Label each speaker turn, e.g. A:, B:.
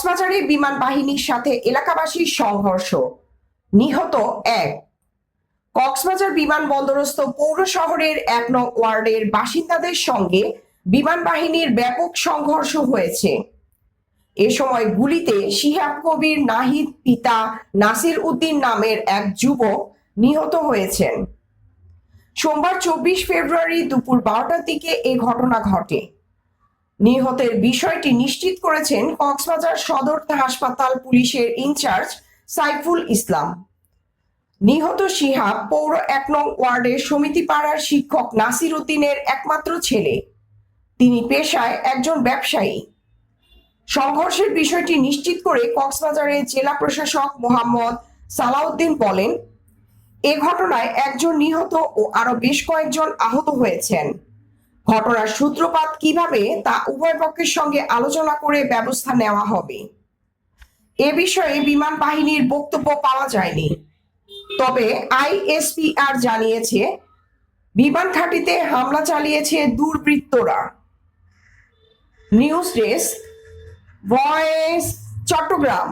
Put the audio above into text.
A: কক্সবাজারে বিমান বাহিনীর সাথে এলাকাবাসীর সংঘর্ষ। নিহত এক। কক্সবাজার বিমানবন্দরস্থ পৌর শহরের এক নং ওয়ার্ডের বাসিন্দাদের সঙ্গে বিমান বাহিনীর ব্যাপক সংঘর্ষ হয়েছে। এ সময় গুলিতে শিহাব কবির নাহিদ পিতা নাসির উদ্দিন নামের এক যুবক নিহত হয়েছেন। সোমবার চব্বিশ ফেব্রুয়ারি দুপুর বারোটার দিকে এ ঘটনা ঘটে। নিহতের বিষয়টি নিশ্চিত করেছেন কক্সবাজার সদর হাসপাতাল পুলিশের ইনচার্জ সাইফুল ইসলাম। নিহত শিহাব পৌর এক নং ওয়ার্ডের সমিতি পাড়ার শিক্ষক নাসির উদ্দিনের একমাত্র ছেলে। তিনি পেশায় একজন ব্যবসায়ী। সংঘর্ষের বিষয়টি নিশ্চিত করে কক্সবাজারের জেলা প্রশাসক মোহাম্মদ সালাউদ্দিন বলেন, এ ঘটনায় একজন নিহত ও আরও বেশ কয়েকজন আহত হয়েছেন। ঘটনার সূত্রপাত কীভাবে তা উভয় পক্ষের সঙ্গে আলোচনা করে ব্যবস্থা নেওয়া হবে। এ বিষয়ে বিমান বাহিনীর বক্তব্য পাওয়া যায়নি। তবে আইএসপিআর জানিয়েছে, বিমান ঘাঁটিতে হামলা চালিয়েছে দুর্বৃত্তরা। News desk, voice Chattogram.